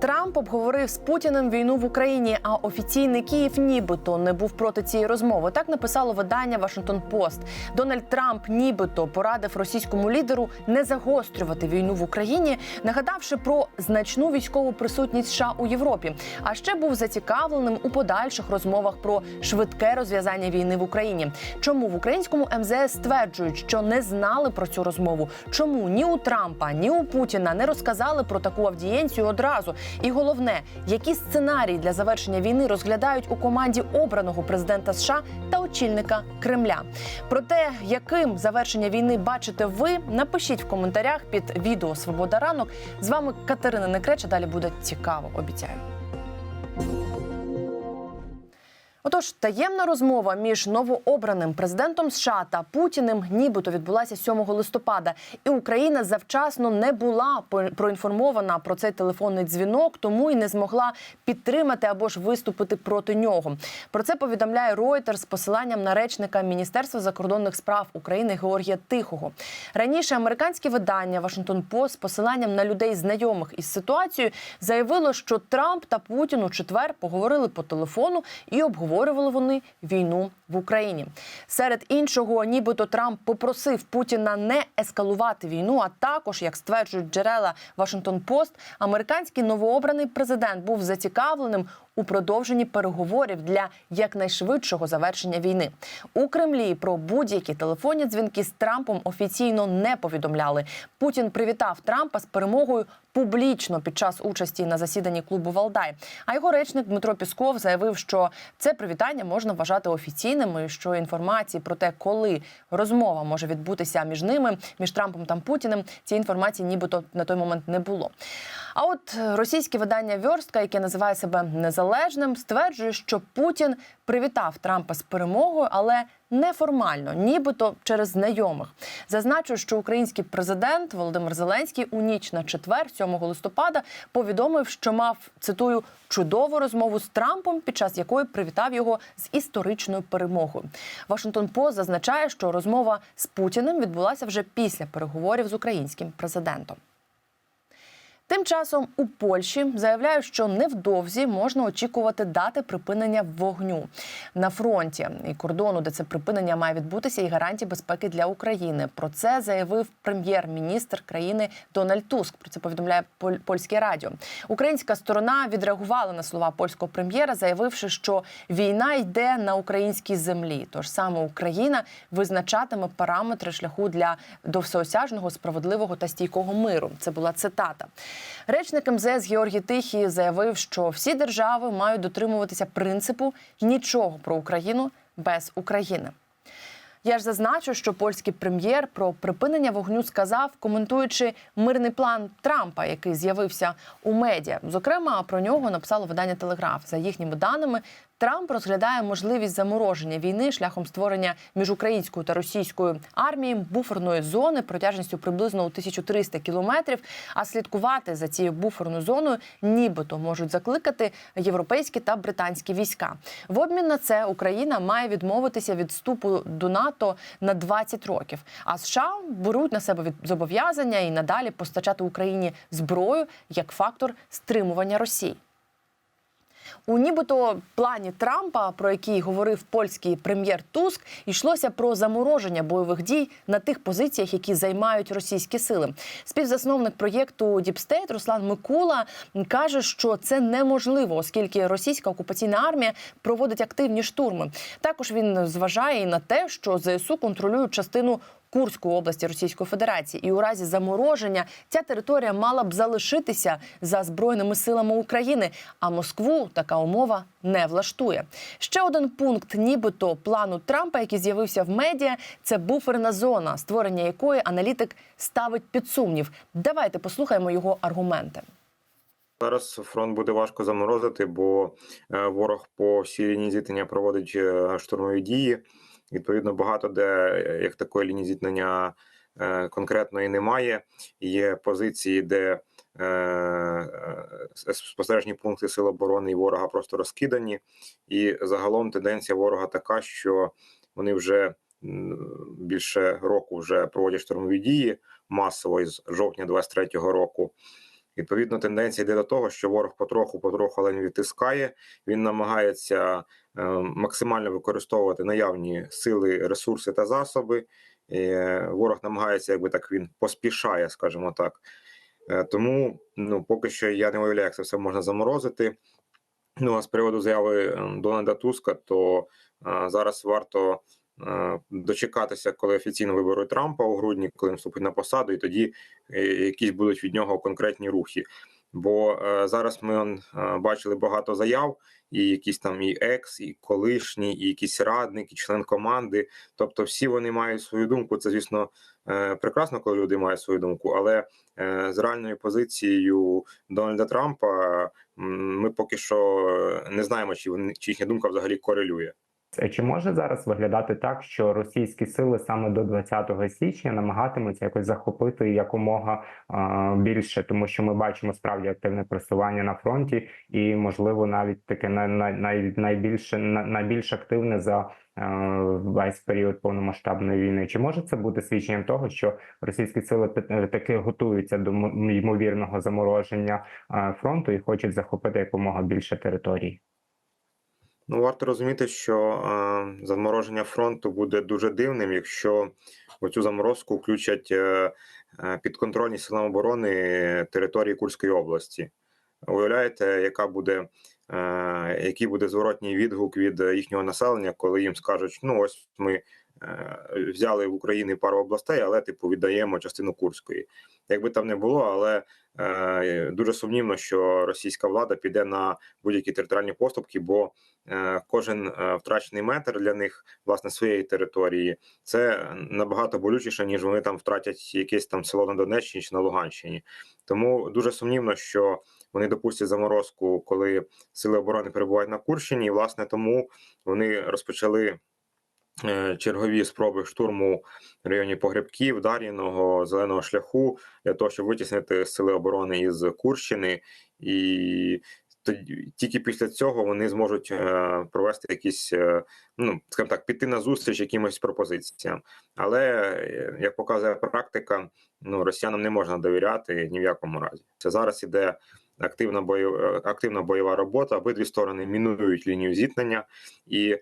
Трамп обговорив з Путіним війну в Україні, а офіційний Київ нібито не був проти цієї розмови. Так написало видання Вашингтон Пост. Дональд Трамп нібито порадив російському лідеру не загострювати війну в Україні, нагадавши про значну військову присутність США у Європі. А ще був зацікавленим у подальших розмовах про швидке розв'язання війни в Україні. Чому в українському МЗС стверджують, що не знали про цю розмову? Чому ні у Трампа, ні у Путіна не розказали про таку авдієнцію одразу? І головне, які сценарії для завершення війни розглядають у команді обраного президента США та очільника Кремля? Про те, яким завершення війни бачите ви, напишіть в коментарях під відео Свобода ранок. З вами Катерина Некреча. Далі буде цікаво, обіцяю. Отож, таємна розмова між новообраним президентом США та Путіним нібито відбулася 7 листопада, і Україна завчасно не була проінформована про цей телефонний дзвінок, тому і не змогла підтримати або ж виступити проти нього. Про це повідомляє Reuters з посиланням на речника Міністерства закордонних справ України Георгія Тихого. Раніше американське видання Вашингтон Пост з посиланням на людей знайомих із ситуацією заявило, що Трамп та Путін у четвер поговорили по телефону і обговорювали вони війну в Україні. Серед іншого, нібито Трамп попросив Путіна не ескалувати війну. А також, як стверджують джерела Вашингтон Пост, американський новообраний президент був зацікавленим у продовженні переговорів для якнайшвидшого завершення війни. У Кремлі про будь-які телефонні дзвінки з Трампом офіційно не повідомляли. Путін привітав Трампа з перемогою публічно під час участі на засіданні клубу Валдай. А його речник Дмитро Пісков заявив, що це привітання можна вважати офіційним, і що інформації про те, коли розмова може відбутися між ними, між Трампом та Путіним, цієї інформації нібито на той момент не було. А от російське видання Вьорстка, яке називає себе незалежним, стверджує, що Путін привітав Трампа з перемогою, але неформально, нібито через знайомих. Зазначу, що український президент Володимир Зеленський у ніч на четвер, 7 листопада, повідомив, що мав цитую чудову розмову з Трампом, під час якої привітав його з історичною перемогою. Вашингтон Пост зазначає, що розмова з Путіним відбулася вже після переговорів з українським президентом. Тим часом у Польщі заявляють, що невдовзі можна очікувати дати припинення вогню на фронті і кордону, де це припинення має відбутися, і гарантії безпеки для України. Про це заявив прем'єр-міністр країни Дональд Туск. Про це повідомляє Поль- польське радіо. Українська сторона відреагувала на слова польського прем'єра, заявивши, що війна йде на українській землі. Тож саме Україна визначатиме параметри шляху для до всеосяжного, справедливого та стійкого миру. Це була цитата. Речник МЗС Георгій Тихій заявив, що всі держави мають дотримуватися принципу нічого про Україну без України. Я ж зазначу, що польський прем'єр про припинення вогню сказав, коментуючи мирний план Трампа, який з'явився у медіа. Зокрема, про нього написало видання Телеграф. За їхніми даними, Трамп розглядає можливість замороження війни шляхом створення між українською та російською армією буферної зони протяжністю приблизно у 1300 кілометрів. А слідкувати за цією буферною зоною, нібито можуть закликати європейські та британські війська. В обмін на це Україна має відмовитися від вступу до НАТО на 20 років. А США беруть на себе зобов'язання і надалі постачати Україні зброю як фактор стримування Росії. У нібито плані Трампа, про який говорив польський прем'єр Туск, йшлося про замороження бойових дій на тих позиціях, які займають російські сили. Співзасновник проєкту Діпстейт Руслан Микула каже, що це неможливо, оскільки російська окупаційна армія проводить активні штурми. Також він зважає і на те, що ЗСУ контролюють частину. Курської області Російської Федерації, і у разі замороження ця територія мала б залишитися за збройними силами України. А Москву така умова не влаштує. Ще один пункт, нібито плану Трампа, який з'явився в медіа, це буферна зона, створення якої аналітик ставить під сумнів. Давайте послухаємо його аргументи. Зараз фронт буде важко заморозити, бо е, ворог по всій лінії зіткнення проводить е, штурмові дії. Відповідно, багато де е, як такої лінії зіткнення е, конкретної немає. Є позиції, де е, спостережні пункти сил оборони і ворога просто розкидані. І загалом тенденція ворога така, що вони вже більше року вже проводять штурмові дії масово із жовтня 23-го року. Відповідно, тенденція йде до того, що ворог потроху, потроху, але не відтискає. Він намагається е, максимально використовувати наявні сили, ресурси та засоби. Е, Ворог намагається, якби так він поспішає, скажімо так. Е, Тому ну, поки що я не уявляю, як це все можна заморозити. Ну а з приводу заяви е, Дональда Туска, то е, зараз варто дочекатися, коли офіційно виберуть Трампа у грудні, коли він вступить на посаду, і тоді е, якісь будуть від нього конкретні рухи. Бо е, зараз ми он, е, бачили багато заяв, і якісь там і екс, і колишні, і якісь радник, і член команди. Тобто, всі вони мають свою думку. Це, звісно, е, прекрасно, коли люди мають свою думку, але е, з реальною позицією Дональда Трампа ми поки що не знаємо, чи вони чи їхня думка взагалі корелює. Е, Чи може зараз виглядати так, що російські сили саме до 20 січня намагатимуться якось захопити якомога більше, тому що ми бачимо справді активне просування на фронті, і можливо навіть таке най, най, най, найбільше на- найбільш активне за е, весь період повномасштабної війни. Чи може це бути свідченням того, що російські сили та- таки готуються до ймовірного замороження е, фронту і хочуть захопити якомога більше територій? Ну, варто розуміти, що е, замороження фронту буде дуже дивним, якщо в цю заморозку включать е, е, підконтрольні силам оборони території Курської області. Уявляєте, яка буде, який буде зворотній відгук від їхнього населення, коли їм скажуть: ну ось ми е, взяли в Україні пару областей, але типу віддаємо частину Курської. Якби там не було, але е, дуже сумнівно, що російська влада піде на будь-які територіальні поступки, бо е, кожен е, втрачений метр для них власне своєї території це набагато болючіше, ніж вони там втратять якесь там село на Донеччині чи на Луганщині. Тому дуже сумнівно, що вони допустять заморозку, коли сили оборони перебувають на Курщині, і власне тому вони розпочали. е, Чергові спроби штурму в районі Погребків, Дар'їного, Зеленого шляху для того, щоб витіснити сили оборони із Курщини, і тоді тільки після цього вони зможуть е, провести якісь, е, ну скажімо так, піти на зустріч якимось пропозиціям. Але як показує практика, ну росіянам не можна довіряти ні в якому разі. Це зараз іде активна бойова активна бойова робота. Обидві сторони мінують лінію зіткнення і.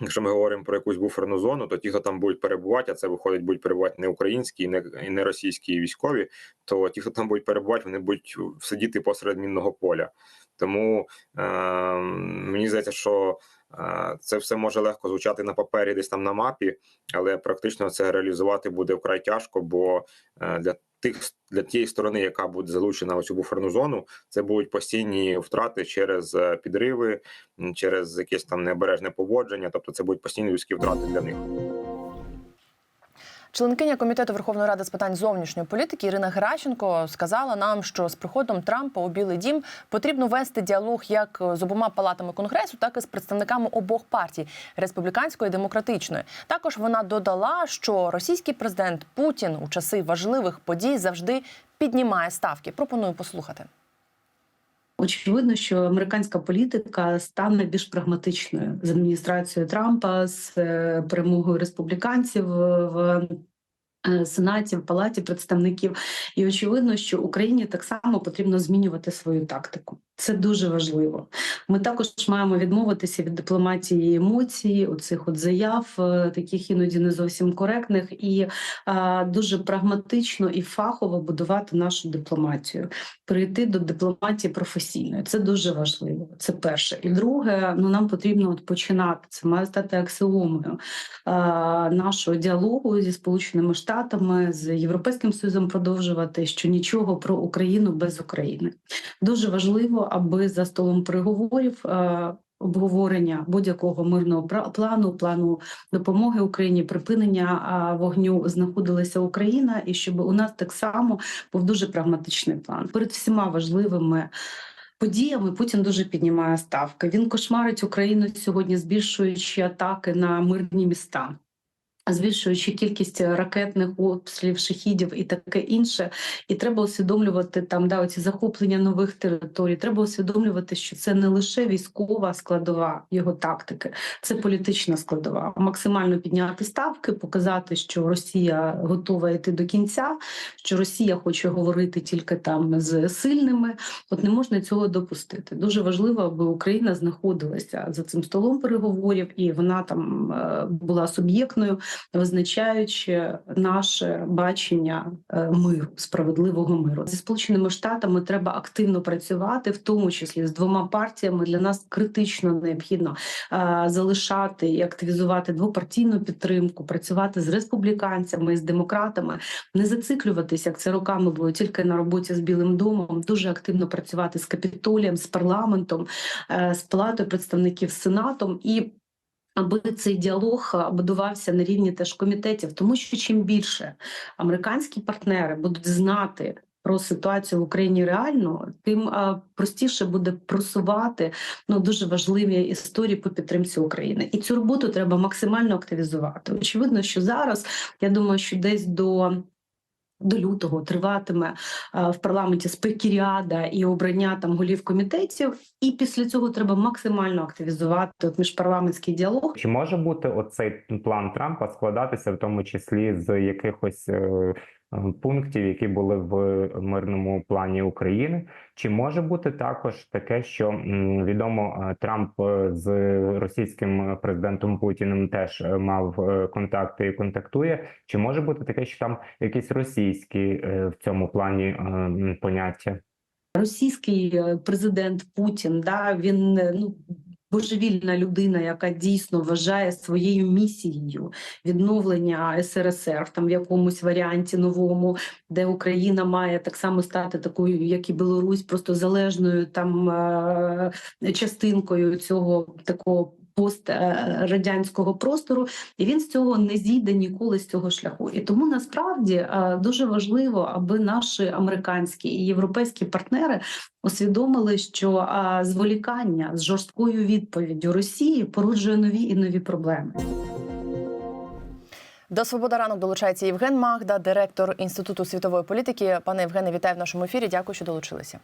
Якщо ми говоримо про якусь буферну зону, то ті, хто там будуть перебувати, а це виходить, будуть перебувати не українські і не, і не російські військові, то ті, хто там будуть перебувати, вони будуть сидіти посеред мінного поля. Тому е, мені здається, що е, це все може легко звучати на папері, десь там на мапі, але практично це реалізувати буде вкрай тяжко, бо е, для тих для тієї сторони, яка буде залучена в цю буферну зону, це будуть постійні втрати через е, підриви, через якесь там необережне поводження. Тобто, це будуть постійні людські втрати для них. Членкиня комітету Верховної Ради з питань зовнішньої політики Ірина Геращенко сказала нам, що з приходом Трампа у Білий Дім потрібно вести діалог як з обома палатами конгресу, так і з представниками обох партій республіканської і демократичної. Також вона додала, що російський президент Путін у часи важливих подій завжди піднімає ставки. Пропоную послухати. Очевидно, що американська політика стане більш прагматичною з адміністрацією Трампа з е, перемогою республіканців в Сенаті, в палаті представників, і очевидно, що Україні так само потрібно змінювати свою тактику. Це дуже важливо. Ми також маємо відмовитися від дипломатії емоцій, оцих от заяв, е, таких іноді не зовсім коректних, і е, дуже прагматично і фахово будувати нашу дипломатію, прийти до дипломатії професійної. Це дуже важливо. Це перше. І друге, ну нам потрібно от починати. Це має стати аксіомою е, нашого діалогу зі Сполученими Штатами, з Європейським Союзом продовжувати, що нічого про Україну без України. Дуже важливо, аби за столом переговорів. е, Обговорення будь-якого мирного плану, плану допомоги Україні, припинення вогню знаходилася Україна, і щоб у нас так само був дуже прагматичний план. Перед всіма важливими подіями Путін дуже піднімає ставки. Він кошмарить Україну сьогодні, збільшуючи атаки на мирні міста. Збільшуючи кількість ракетних обстрілів, шахідів і таке інше, і треба усвідомлювати там да оці захоплення нових територій. Треба усвідомлювати, що це не лише військова складова його тактики, це політична складова. Максимально підняти ставки, показати, що Росія готова йти до кінця, що Росія хоче говорити тільки там з сильними. От не можна цього допустити. Дуже важливо, аби Україна знаходилася за цим столом переговорів, і вона там е, була суб'єктною, визначаючи наше бачення е, миру, справедливого миру. Зі сполученими штатами треба активно працювати, в тому числі з двома партіями. Для нас критично необхідно е, залишати і активізувати двопартійну підтримку, працювати з республіканцями, з демократами, не зациклюватися, як це роками було тільки на роботі з Білим домом. Дуже активно працювати з капітолієм, з парламентом, е, з палатою представників сенатом і. Аби цей діалог будувався на рівні теж комітетів, тому що чим більше американські партнери будуть знати про ситуацію в Україні реально, тим е, простіше буде просувати ну дуже важливі історії по підтримці України. І цю роботу треба максимально активізувати. Очевидно, що зараз я думаю, що десь до. До лютого триватиме е, в парламенті спекіріада і обрання там голів комітетів, і після цього треба максимально активізувати от міжпарламентський діалог. Чи може бути оцей план Трампа складатися в тому числі з якихось е, пунктів, які були в мирному плані України? Чи може бути також таке, що відомо е, Трамп е, з російським президентом Путіним теж е, мав е, контакти і контактує? Чи може бути таке, що там якісь російські е, в цьому плані е, поняття? Російський е, президент Путін, да він е, ну. Божевільна людина, яка дійсно вважає своєю місією відновлення СРСР там в якомусь варіанті новому, де Україна має так само стати такою, як і Білорусь, просто залежною там е, частинкою цього такого пострадянського простору, і він з цього не зійде ніколи з цього шляху. І тому насправді е, дуже важливо, аби наші американські і європейські партнери усвідомили, що зволікання з жорсткою відповіддю Росії породжує нові і нові проблеми. До свобода ранок долучається Євген Магда, директор інституту світової політики. Пане Євгене, вітаю в нашому ефірі. Дякую, що долучилися.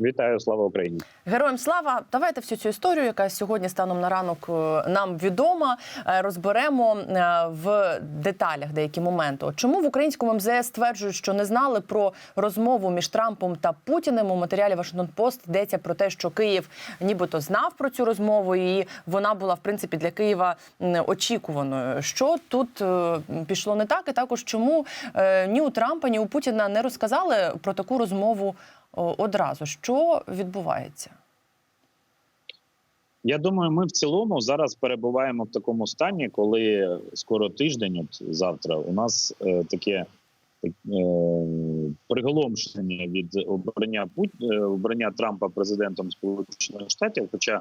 Вітаю, слава Україні. Героям слава! Давайте всю цю історію, яка сьогодні станом на ранок е, нам відома, е, розберемо е, в деталях деякі моменти. Чому в українському МЗС стверджують, що не знали про розмову між Трампом та Путіним? У матеріалі Вашингтон Пост йдеться про те, що Київ нібито знав про цю розмову, і вона була в принципі для Києва очікуваною. Що тут пішло не так, і також чому ні у Трампа, ні у Путіна не розказали про таку розмову одразу? Що відбувається? Я думаю, ми в цілому зараз перебуваємо в такому стані, коли скоро тиждень, от завтра, у нас е, таке е, приголомшення від обрання е, обрання Трампа президентом Сполучених Штатів, хоча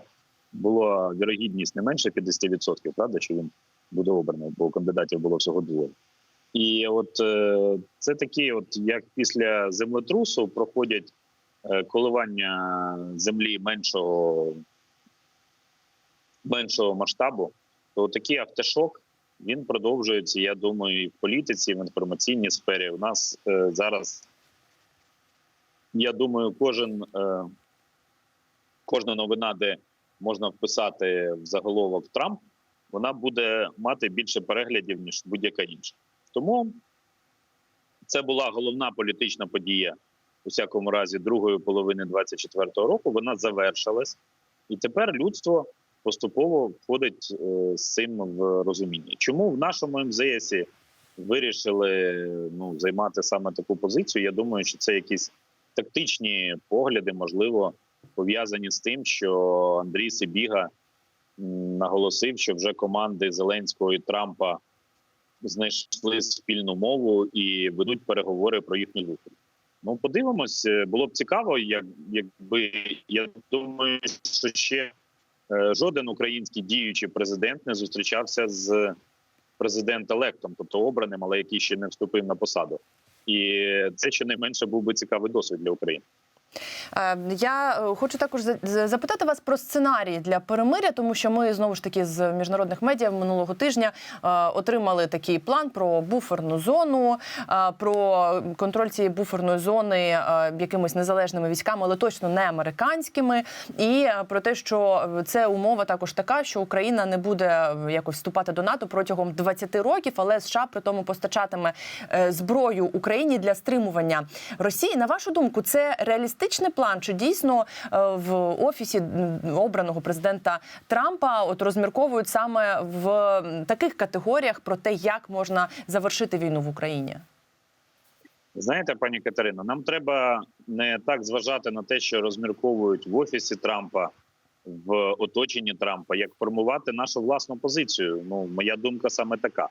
була вірогідність не менше 50%, правда, що він буде обраний, бо кандидатів було всього двоє. І от е, це такі, от як після землетрусу проходять коливання землі меншого меншого масштабу, то такий автошок він продовжується. Я думаю, і в політиці, і в інформаційній сфері. У нас е, зараз, я думаю, кожен е, кожна новина, де можна вписати в заголовок Трамп, вона буде мати більше переглядів ніж будь-яка інша. Тому це була головна політична подія у всякому разі другої половини 24-го року. Вона завершилась, і тепер людство поступово входить е, з цим в розуміння. Чому в нашому МЗС вирішили ну, займати саме таку позицію? Я думаю, що це якісь тактичні погляди, можливо, пов'язані з тим, що Андрій Сибіга наголосив, що вже команди Зеленського і Трампа знайшли спільну мову і ведуть переговори про їхню зустріч. Ну, подивимось, Е, було б цікаво, як, якби я думаю, що ще е, жоден український діючий президент не зустрічався з президент-електом, тобто обраним, але який ще не вступив на посаду. І це щонайменше був би цікавий досвід для України. Е, Я е, хочу також за- за- запитати вас про сценарій для перемиря, тому що ми знову ж таки з міжнародних медіа минулого тижня е, отримали такий план про буферну зону, про контроль цієї буферної зони якимись незалежними військами, але точно не американськими, і про те, що це умова також така, що Україна не буде якось вступати до НАТО протягом 20 років, але США при тому постачатиме зброю Україні для стримування Росії. На вашу думку, це реалістичний план? Чи дійсно е, в офісі обраного президента Трампа от розмірковують саме в таких категоріях про те, як можна завершити війну в Україні? Знаєте, пані Катерино, нам треба не так зважати на те, що розмірковують в офісі Трампа, в оточенні Трампа, як формувати нашу власну позицію. Ну, моя думка саме така.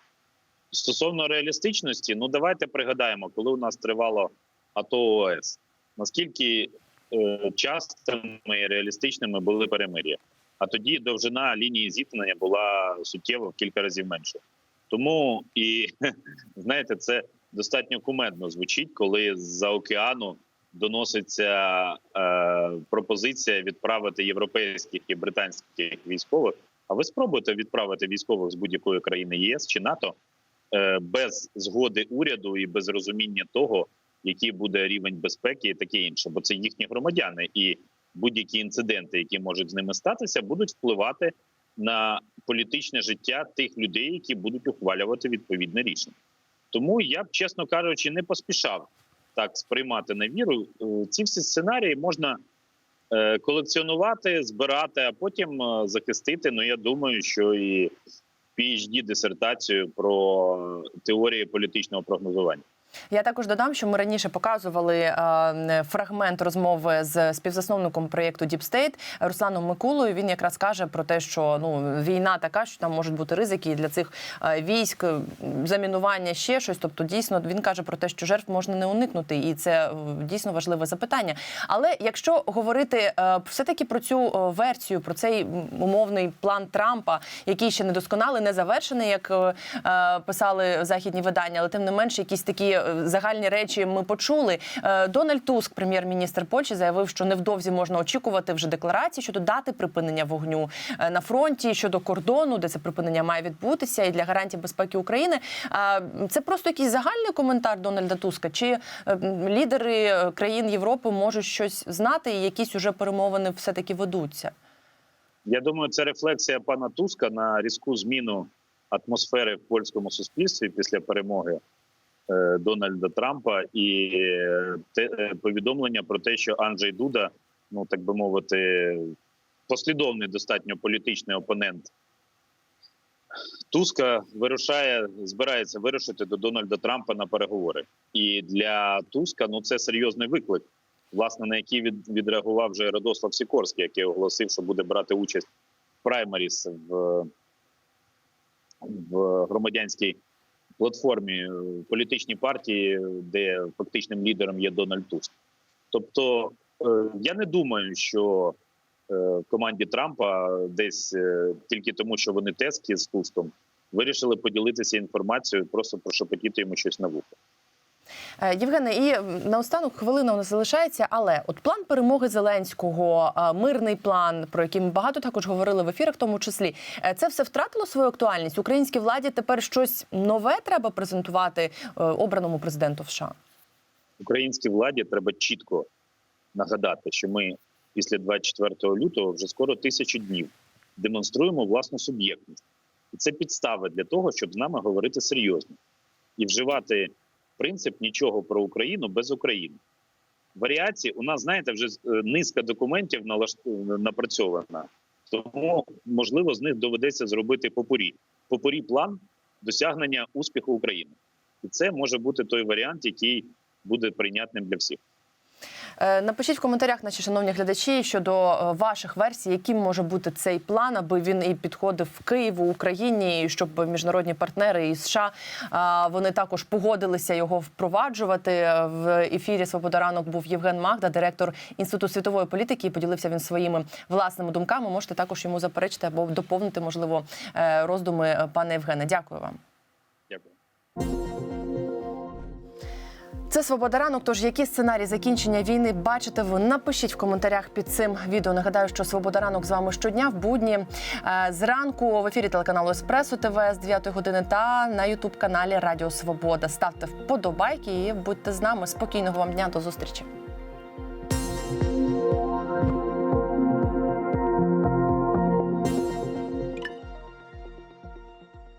Стосовно реалістичності, ну давайте пригадаємо, коли у нас тривало АТО ОС, наскільки частими і реалістичними були перемир'я. А тоді довжина лінії зіткнення була суттєво в кілька разів менше. Тому і знаєте, це достатньо кумедно звучить, коли з-за океану доноситься е, пропозиція відправити європейських і британських військових. А ви спробуйте відправити військових з будь-якої країни ЄС чи НАТО е, без згоди уряду і без розуміння того, який буде рівень безпеки і таке інше, бо це їхні громадяни, і будь-які інциденти, які можуть з ними статися, будуть впливати на політичне життя тих людей, які будуть ухвалювати відповідне рішення. Тому я б, чесно кажучи, не поспішав так сприймати на віру. Е, Ці всі сценарії можна е, колекціонувати, збирати, а потім е, захистити. Ну я думаю, що і phd дисертацію про теорії політичного прогнозування. Я також додам, що ми раніше показували е, фрагмент розмови з співзасновником проєкту Deep State Русланом Микулою. Він якраз каже про те, що ну війна така, що там можуть бути ризики для цих е, військ, замінування ще щось. Тобто, дійсно він каже про те, що жертв можна не уникнути, і це е, дійсно важливе запитання. Але якщо говорити все таки про цю версію, про цей умовний план Трампа, який ще не досконалий, не завершений, як писали західні видання, але тим не менше, якісь такі е, загальні речі ми почули. Е, Дональд Туск, прем'єр-міністр Польщі, заявив, що невдовзі можна очікувати вже декларації щодо дати припинення вогню е, на фронті щодо кордону, де це припинення має відбутися, і для гарантії безпеки України. Це просто якийсь загальний коментар Дональда Туска, чи лідери країн Європи можуть щось знати, і якісь уже перемовини все таки ведуться. Я думаю, це рефлексія пана Туска на різку зміну атмосфери в польському суспільстві після перемоги Дональда Трампа і е, те е, повідомлення про те, що Анджей Дуда, ну так би мовити, послідовний достатньо політичний опонент Туска вирушає, збирається вирушити до Дональда Трампа на переговори. І для Туска ну це серйозний виклик, власне, на який від, відреагував вже Радослав Сікорський, який оголосив, що буде брати участь в праймаріс в, в громадянській платформі політичні політичній партії, де фактичним лідером є Дональд Туск. Тобто, е, я не думаю, що е, команді Трампа десь е, тільки тому, що вони тески з Туском, вирішили поділитися інформацією, просто прошепотіти йому щось на вухо. Е, Євгене, і наостанок хвилина у нас залишається. Але от план перемоги Зеленського, е, мирний план, про який ми багато також говорили в ефірах, в тому числі, е, це все втратило свою актуальність. Українській владі тепер щось нове треба презентувати обраному президенту США. Українській владі треба чітко нагадати, що ми після 24 лютого вже скоро тисячу днів демонструємо власну суб'єктність, і це підстави для того, щоб з нами говорити серйозно і вживати принцип нічого про Україну без України. Варіації у нас, знаєте, вже е, низка документів налашт- напрацьована, тому можливо з них доведеться зробити попорі. Попорі план досягнення успіху України, і це може бути той варіант, який буде прийнятним для всіх. Е, Напишіть в коментарях, наші шановні глядачі, щодо е, ваших версій, яким може бути цей план, аби він і підходив Києву, Україні, і щоб міжнародні партнери і США вони також погодилися його впроваджувати. Е, В ефірі Свобода ранок був Євген Магда, директор інституту світової політики. І поділився він своїми власними думками. Можете також йому заперечити або доповнити, можливо, роздуми пана Євгена. Дякую вам. Дякую. Це свобода ранок. Тож які сценарії закінчення війни бачите ви? Напишіть в коментарях під цим відео. Нагадаю, що свобода ранок з вами щодня в будні е, зранку в ефірі телеканалу Еспресо ТВ з 9 години та на Ютуб каналі Радіо Свобода. Ставте вподобайки і будьте з нами. Спокійного вам дня до зустрічі.